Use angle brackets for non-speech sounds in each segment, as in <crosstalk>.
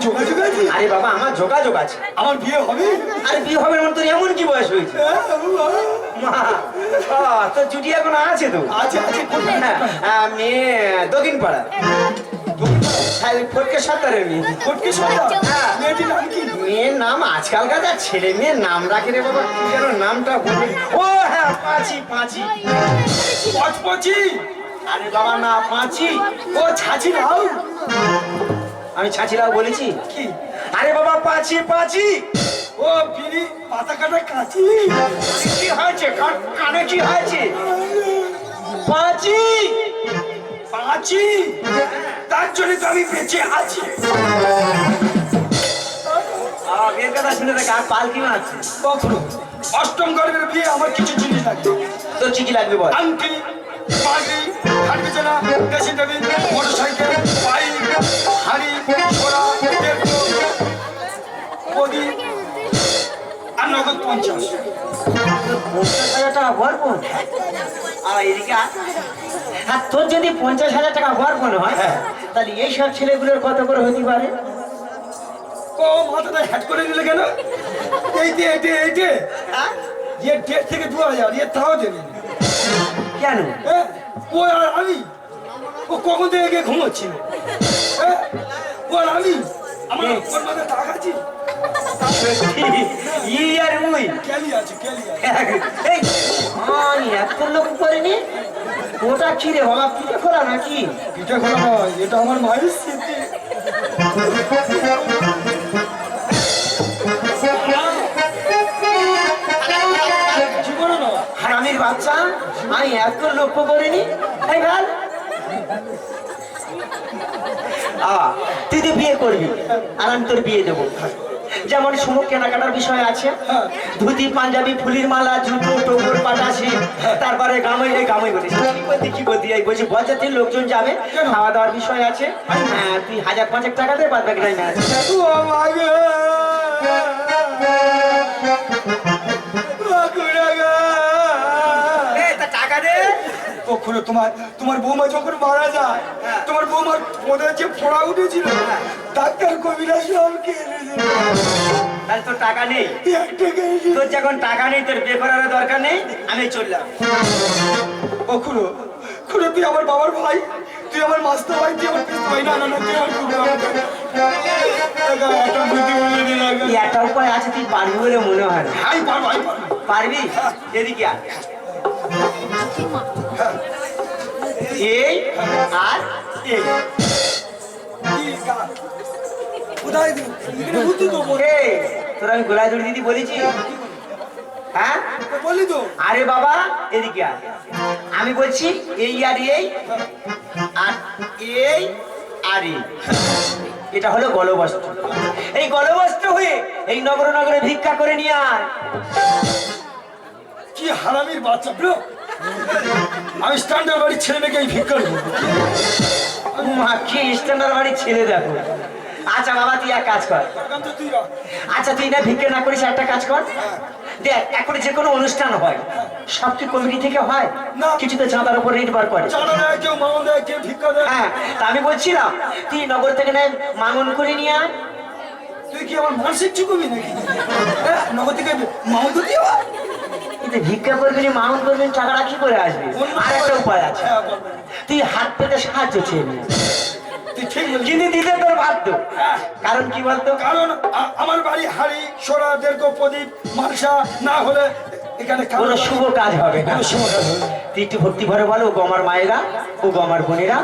যোগাযোগ আছে আরে বাবা আমার যোগাযোগ আছে। আমার বিয়ে হবে? আরে বিয়ে হবে তোর এমন কি বয়স হয়েছে? হ্যাঁ, মা তোর জুটি এখন আছে তো? আছে আছে হ্যাঁ, মেয়ে দক্ষিণ পাড়া হ্যাঁ ফটকে সত্তরের মেয়ে। ফটকে? হ্যাঁ। মেয়েটির নাম কি? মেয়ের নাম আজকালকার যা ছেলে মেয়ের নাম রাখে রে বাবা কি যেন নামটা বলে ও হ্যাঁ পাঁচি পাঁচি। পচপচি? আরে বাবা না পাঁচি। ও ছাছি নাও আমি ছাঁচিলাও বলেছি? কি? আরে বাবা পাঁচি পাঁচি! ও বিড়ি পাতা কাটা কাঁচি। কি হয়েছে? কান- কানে কি হয়েছে? পাঁচি! পাঁচি? তার জন্য তো আমি বেঁচে আছি। বিয়ের কথা শুনে দেখ আর পালকি মারছে কখনো। অষ্টম গর্ভের বিয়ে আমার কিছু জিনিস লাগবে। তোর চিকি লাগবে বল? আংটি পাগড়ি বিছানা dressing table motorcycle bike হাড়ি ঘোড়া টেম্পো আর নগদ পঞ্চাশ। পঞ্চাশ হাজার টাকা বরপন আর এদিকে আর তোর যদি পঞ্চাশ হাজার টাকা বরপন হয় তাহলে এইসব ছেলেগুলোর কত করে হতে পারে? ও মাথাটা হ্যাট করে দিলে কেন? এইটে এইটে এইটে হ্যাঁ? ইয়ে দেড় থেকে দু হাজার ইয়ে তাও দেবে কেন? হ্যাঁ? ও আর আমি? ও কখন থেকে গিয়ে ঘুমোচ্ছিল? ও আর আমি? আমার ওর মাথায় টাক আছে? <laughs> ই আর উই ক্যালি আছে ক্যালি আছে। এই আমি এত লোক করিনি ওটা কি রে বাবা পিঠে খোলা নাকি? পিঠে খোলা এটা আমার মায়ের স্মৃতি। বাচ্চা আমি এত লক্ষ্য করিনি। এই ভালো তুই তো বিয়ে করবি আর আমি তোর বিয়ে দেবো। যেমন সমুখ কেনাকাটার বিষয় আছে। ধুতি পাঞ্জাবি ফুলির মালা জুতো টোপর পাটাশি তারপরে গামাই এই গামাই বলিস কি বলতে কি বলতে এই বলছি বরযাত্রীর লোকজন যাবে খাওয়া দাওয়ার বিষয় আছে। তুই হাজার পাঁচেক টাকা দে বাদ বাকি না কখনো তোমার তোমার বৌমা যখন মারা যায় তোমার বৌমার ওদের যে ফোড়া উঠেছিল ডাক্তার কবিরা সব কেড়ে দিল। তাহলে তোর টাকা নেই? তোর যখন টাকা নেই তোর বিয়ে করার দরকার নেই? আমি চললাম। খুড়ো তুই আমার বাবার ভাই তুই আমার মাস্টার ভাই তুই আমার ভাই না না না তুই আমার খুব একটা উপায় আছে তুই পারবি বলে মনে হয় পার পারবি এদিকে আয়। এই আর এই তোর আমি গোলায় দড়ি দিদি বলেছি। হ্যাঁ? বলি তো। আরে বাবা এদিকে আয়। আমি বলছি এই আর এই আর এই আর এই এটা হলো গলবস্ত্র। এই গলবস্ত্র হয়ে এই নগর নগরে ভিক্ষা করে নিয়ে আর কি হারামির বাচ্চা ব্রো? আমি স্ট্যান্ডার্ড বাড়ির ছেলে মেয়েকে ভিক্ষা মা কি স্ট্যান্ডার্ড বাড়ির ছেলে দেখো। আচ্ছা বাবা তুই এক কাজ কর। আচ্ছা তুই না ভিক্ষে না করিস একটা কাজ কর। দেখ এখন যে কোনো অনুষ্ঠান হয় সব কি কমিটি থেকে হয়? না। কিছু তো চাঁদার উপর নির্ভর করে। মামন হ্যাঁ তা আমি বলছিলাম তুই নগর থেকে নেয় মাঙ্গন করে নিয়ে আয়। তুই কি আমার মানসিক চুকবি নাকি? হ্যাঁ, নগদ থেকে মামন তো দিয়ে কিন্তু ভিক্ষা করবি না মাঙ্গন করবি টাকাটা কি করে আসবে? আর একটা উপায় আছে। হ্যাঁ তুই হাত পেতে সাহায্য চেয়ে কিন্তু দিতে তোর বাধ্য। কারণ কি বলতো? কারণ আমার বাড়ি হাড়ি দীর্ঘ প্রদীপ মালসা না হলে এখানে কোনো শুভ কাজ হবে না। শুভ কাজ হবে তুই একটু ভক্তি ভরে বলো ও গো আমার মায়েরা ও গো আমার বোনেরা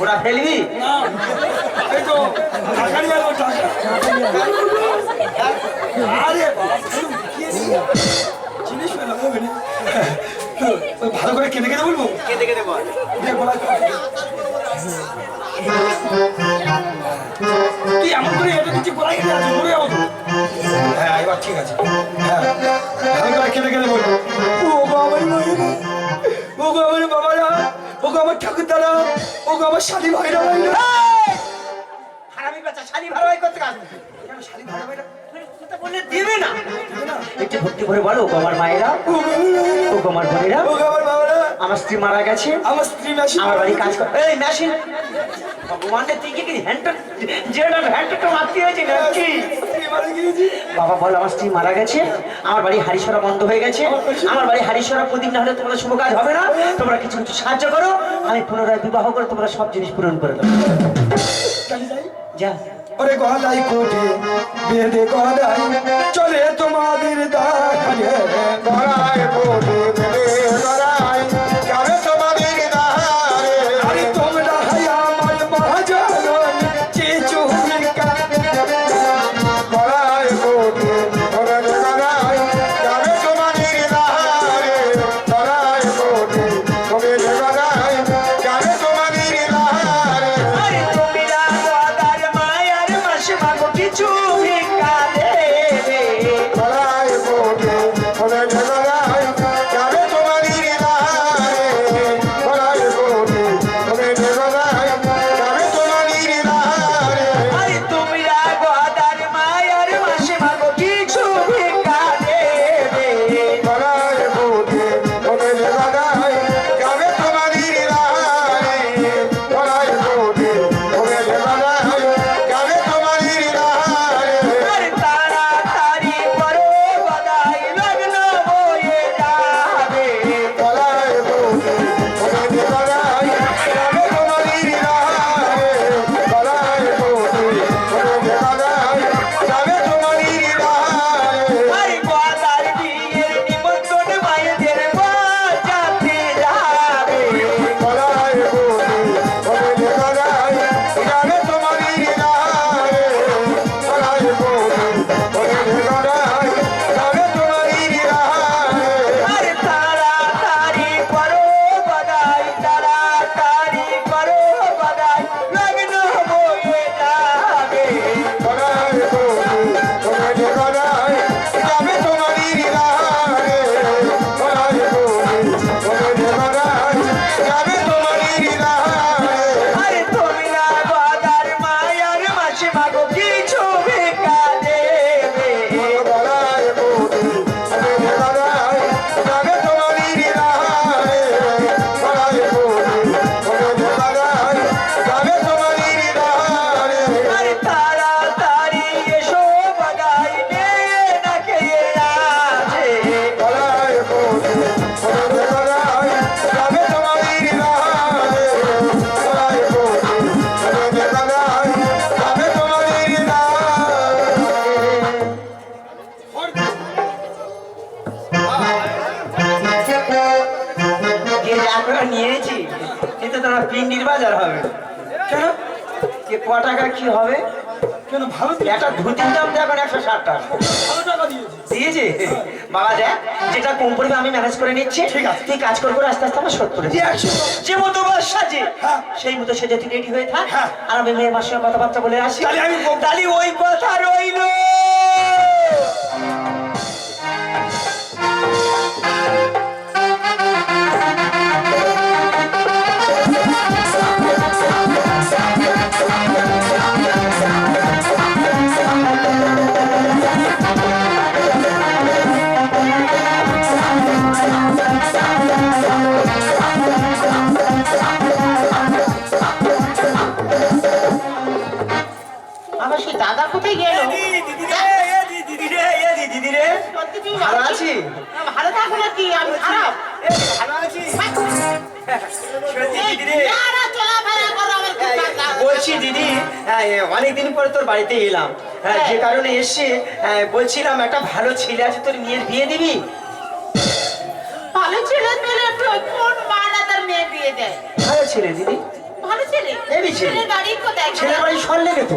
ওরা ফেলবি? না, এই তো টাকা নিয়ে টাকা আরে বাবা? জিনিস হবে না। ভালো করে বলব কেঁদে কেঁদে বল দে, বলা কর। তুই এমন করে হ্যাঁ এবার ঠিক আছে হ্যাঁ ভালো করে কেটে কেটে বলব ও গো আমার ও আমার বাবারা ও আমার ঠাকুর দাদা ও আমার শালি ভাইরা ভাইরা হারামি বাচ্চা শালি ভালো হয় করতে কাজ শালি ভালো হয় না। একটু ভক্তি ভরে বলো আমার মায়েরা ও আমার বোনেরা। স্ত্রী মারা গেছে। আমার স্ত্রী আমার বাড়ি কাজ করে এই মেশিন! ভগবান তুই কি কি হ্যান্ডটা যেটা হ্যান্ডটা মারতে হয়েছে নাকি? স্ত্রী মারা গিয়েছি। বাবা বল আমার স্ত্রী মারা গেছে। আমার বাড়ি হারিসরা বন্ধ হয়ে গেছে। আমার বাড়ি হারিসরা প্রদীপ না হলে তোমাদের শুভ কাজ হবে না। তোমরা কিছু কিছু সাহায্য করো। আমি পুনরায় বিবাহ করে তোমরা সব জিনিস পূরণ করে দেবো। যা। ওরে গলাই কোটে বেঁধে গলাই চলে তোমাদের দাঁড়িয়ে। গড়াই ক টাকা কি হবে? কেন ভালো একটা ধুতির দাম তো এখন একশো ষাট টাকা। ভালো দিয়েছে। বাবা দেখ যেটা কম পড়বে আমি ম্যানেজ করে নিচ্ছি ঠিক আছে। তুই কাজ করব আস্তে আস্তে আমার শোধ করে যে মতো সাজে হ্যাঁ। সেই মতো সেজে তুই রেডি হয়ে থাক। হ্যাঁ। আর আমি মেয়ের মাসের কথাবার্তা বলে আসি। তাহলে ওই কথা রইল। কি আমি খারাপ? ভালো আছি। বলছি দিদি অনেকদিন পরে তোর বাড়িতে এলাম। হ্যাঁ, যে কারণে এসে বলছিলাম একটা ভালো ছেলে আছে তোর মেয়ের বিয়ে দিবি? ভালো ছেলে পেলে কোন মা না তার মেয়ে বিয়ে দেয়? ভালো ছেলে দিদি। ভালো ছেলে? ছেলের বাড়ি কোথায়? ছেলের বাড়ি তো।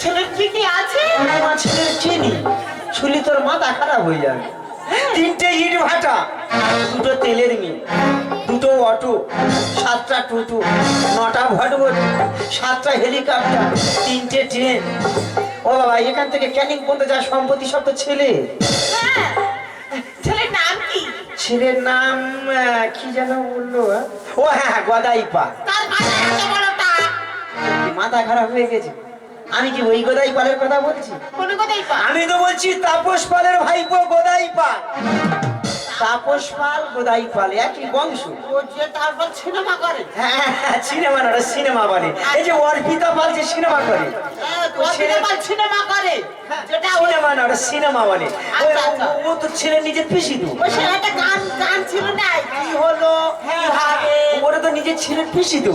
ছেলের আছে আমার ছেলের চিনি শুনলি তোর মাথা খারাপ হয়ে যাবে তিনটে ইট ভাটা দুটো তেলের মিল দুটো অটো সাতটা টোটো নটা ভটভট সাতটা হেলিকপ্টার তিনটে ট্রেন ও বাবা এখান থেকে ক্যানিং পর্যন্ত যা সম্পত্তি সব তো ছেলে ছেলের নাম কি? ছেলের নাম কি যেন বলল ও হ্যাঁ হ্যাঁ গদাইপা। মাথা খারাপ হয়ে গেছে। আমি কি ওই গদাই পালের কথা বলছি? কোন কোথায় পা আমি তো বলছি তাপস পালের ভাইপো গদাই পাল। তাপস পাল গোদাই পাল একই বংশ। ও যে তারপর সিনেমা করে। হ্যাঁ সিনেমা না সিনেমা বলে। এই যে অর্পিতা পাল যে সিনেমা করে। হ্যাঁ, ও সিনেমা করে। যেটা সিনেমা না সিনেমা বলে। ও- আচ্ছা, আচ্ছা। ও- ও তো ছেলে নিজে পিসি দু সে একটা গান গান ছিল না নিজের ছেলের পিসি তো।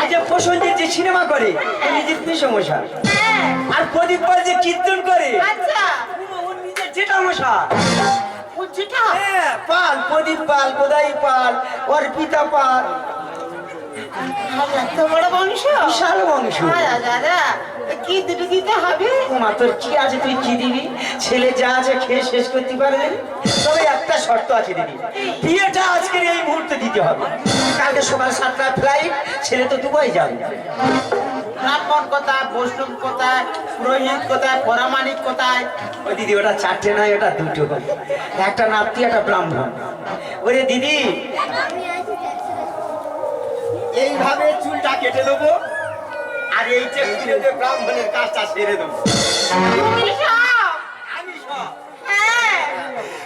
আর যে প্রসঞ্জিৎ যে সিনেমা করে নিজের পিসো মশা হ্যাঁ। আর প্রদীপ পাল যে কীর্তন করে আচ্ছা। জেঠা মশা। যেটা হ্যাঁ, পাল প্রদীপ পাল গোদাই পাল অর্পিতা পাল। এত বড় বংশ? বিশাল বংশ। দাদা কি দুটো দিতে হবে? মা তোর কি আছে? তুই কি দিবি? ছেলে যা আছে খেয়ে শেষ করতে পারবে তবে একটা শর্ত আছে দিদি। বিয়েটা আজকের এই মুহূর্তে দিতে হবে। কালকে সকাল সাতটা ফ্লাইট ছেলে তো দুবাই যাবে। ব্রাহ্মণ কোথায় বৈষ্ণব কোথায় পুরোহিত কোথায় পরামানিক কোথায়? ওই দিদি ওটা চারটে নয় ওটা দুটো। একটা নাতি একটা ব্রাহ্মণ। ওরে দিদি এইভাবে চুলটা কেটে দেবো আর এই চেষ্টিতে ব্রাহ্মণের কাজটা সেরে দেবো। তুমি আমি সব। হ্যাঁ।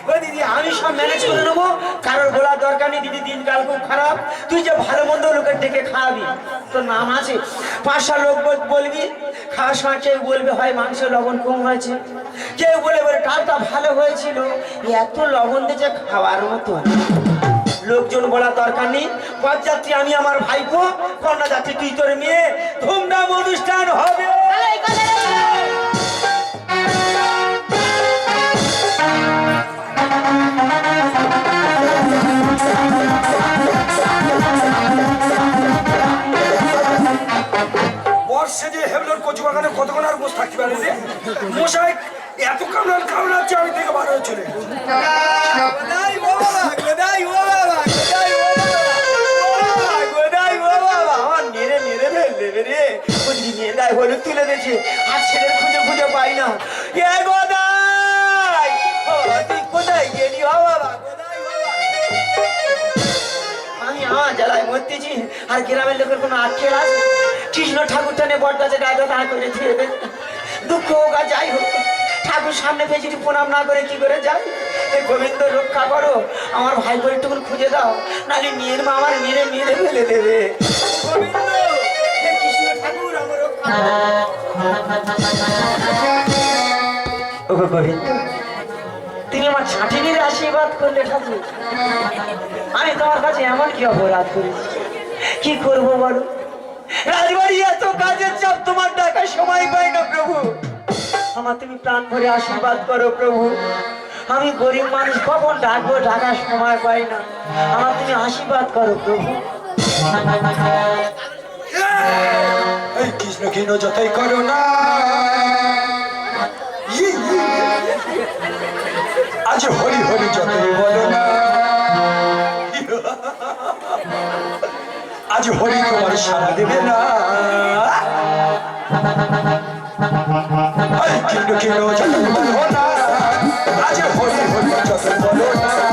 ও দিদি আমি সব ম্যানেজ করে নেব। কারোর বলার দরকার নেই দিদি দিনকাল খুব খারাপ। তুই যে ভালো মন্দ লোকের ডেকে খাওয়াবি তোর নাম আছে? পাঁচটা লোক বল- বলবি খাওয়ার সময় কেউ বলবে হয় মাংস লবণ কম হয়েছে। কেউ বলে বলে ডালটা ভালো হয়েছিল। এত লবণ দিয়েছে খাওয়ার মতো। লোকজন বলার দরকার নেই। পথযাত্রী আমি আমার ভাইপো কন্যা যাত্রী তুই তোর মেয়ে ধুমধাম অনুষ্ঠান হবে। বর্ষে যে হেমলোর কচু বাগানে কতক্ষণ আর বসে থাকতে পারে রে? মশাই এত কামড়ান কামড়াচ্ছে আমি থেকে বার হয়ে চলে গায়ে হলুদ তুলে দিয়েছে, আর ছেলের খুঁজে খুঁজে পাই না। গোদাই! তুই কোথায় গেলি? আমি আমার জ্বালায় মরতেছি। আর গ্রামের লোকের কোনো আটকে আছে? কৃষ্ণ ঠাকুর টানে বট গাছে গায়ে দাঁড় করে দিয়ে দুঃখ হোক আর যাই হোক ঠাকুর সামনে পেয়ে প্রণাম না করে কি করে যাই? এ গোবিন্দ রক্ষা করো। আমার ভাই একটু খুঁজে দাও। নাহলে মেয়ের মা আমার মেরে মেরে ফেলে দেবে। গোবিন্দ! আমার রক্ষা করো। ও গো গোবিন্দ তুমি আমার ছাঁটি মেরে আশীর্বাদ করলে ঠাকুর। আমি তোমার কাছে এমন কি অপরাধ করেছি? কি করব বলো? রাজবাড়ি এত কাজের চাপ তোমার ডাকার সময় পাই না প্রভু। আমার তুমি প্রাণ ভরে আশীর্বাদ করো প্রভু। আমি গরিব মানুষ, কখন ডাকবো ডাকার সময় পাই না। আমার তুমি আশীর্বাদ করো প্রভু। কৃষ্ণ কৃষ্ণ যতই করো না। আজ হরি হরি যতই বলো না। আজ হরি তোমার সারা দেবে না। কৃষ্ণ কৃষ্ণ যতই বলো না। আজ হরি হরি যতই বলো না।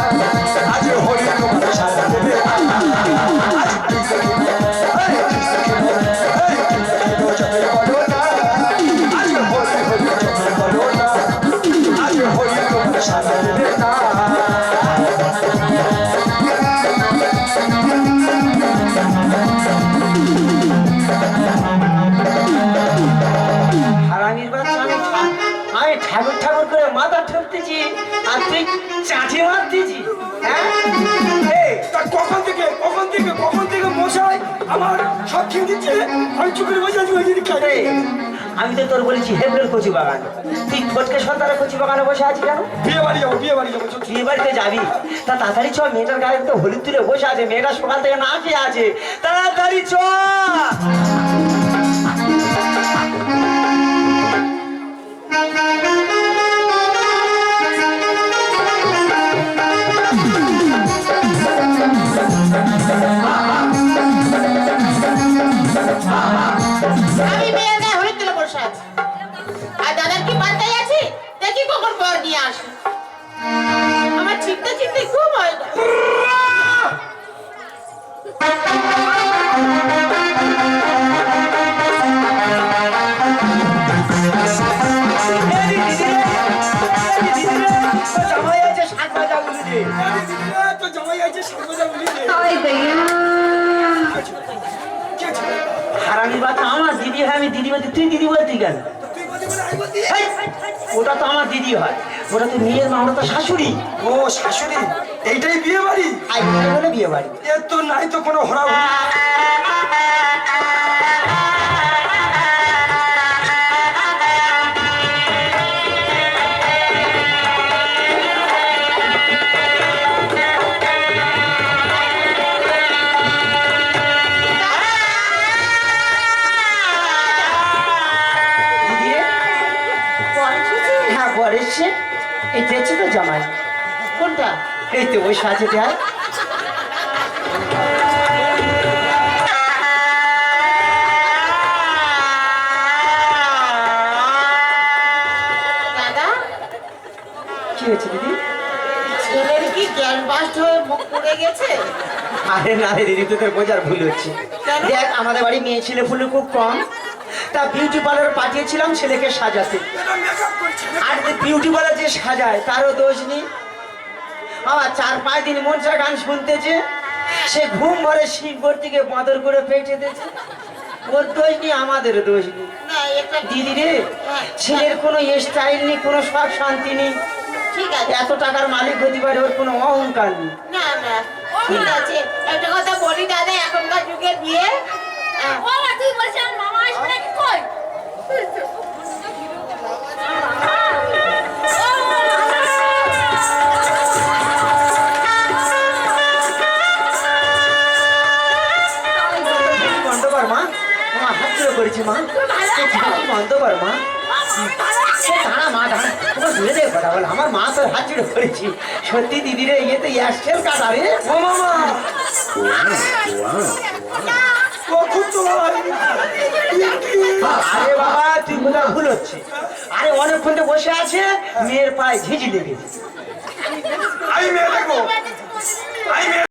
থেকে কখন থেকে মশাই আমার সব খেয়ে দিচ্ছে? আমি চুকের বসে আছি ওই খাই আমি তো তোর বলেছি হেবলের কচি বাগান। তুই ফটকে সন্তানের কচি বাগানে বসে আছি কেন? বিয়ে বাড়ি যাব বিয়ে বাড়ি যাব বিয়ে বাড়িতে যাবি? তা তাড়াতাড়ি চ মেয়েটার গায়ে তো হলুদ তুলে বসে আছে মেয়েটা সকাল থেকে না খেয়ে আছে। তাড়াতাড়ি চ হারামি বাচ্চা আমার দিদি হয় আমি দিদি বলতে তুই দিদি বলতি কেন আমি বলতি? ওটা তো আমার দিদি হয় ওটা তো মেয়ের মা ওটা তো শাশুড়ি ও শাশুড়ি এইটাই বিয়ে বাড়ি আই বলে বিয়ে বাড়ি এ তো নাই তো কোনো হরা হ্যাঁ বর এসছে এই দেখছে তো জামাই। কোনটা? এই তো ওই সাজে দেয় কি হয়েছে দিদি? ছেলের কি জ্ঞান বাস্ট হয়ে মুখ পুড়ে গেছে? আরে না রে দিদি তোদের বোঝার ভুল হচ্ছে? দেখ আমাদের বাড়ি মেয়ে ছেলে ফুলে খুব কম। তা বিউটি পার্লার পাঠিয়েছিলাম ছেলেকে সাজাতে। আর যে বিউটি পার্লার যে সাজায় তারও দোষ নেই। আবার চার পাঁচ দিন মনসা গান শুনতেছে সে ঘুম ভরে শিব থেকে বাঁদর করে পেটে দিয়েছে। ওর দোষ নেই আমাদের দোষ নেই। না দিদি রে ছেলের কোনো স্টাইল নেই কোনো সব শান্তি নেই। ঠিক আছে। এত টাকার মালিক হতে পারে ওর কোনো অহংকার নেই। না না ঠিক আছে। একটা কথা বলি দাদা এখনকার যুগের বিয়ে বাবা তুই বলছিস করেছি মা। বন্ধ কর মা। দাঁড়া মা দাঁড়া। তোমার ধুয়ে দেবে কথা বল। আমার মা তোর হাত জোড়ো করেছি। সত্যি দিদি রে ইয়ে তো এয়ারটেল কাটা রে। ও মামা। কখন হয় আরে বাবা, তুই কোথাও ভুল হচ্ছে আরে অনেকক্ষণ তো বসে আছে, মেয়ের পায়ে ঝিঝি লেগেছে আমি মেয়ে দেখব। আমি মেয়ে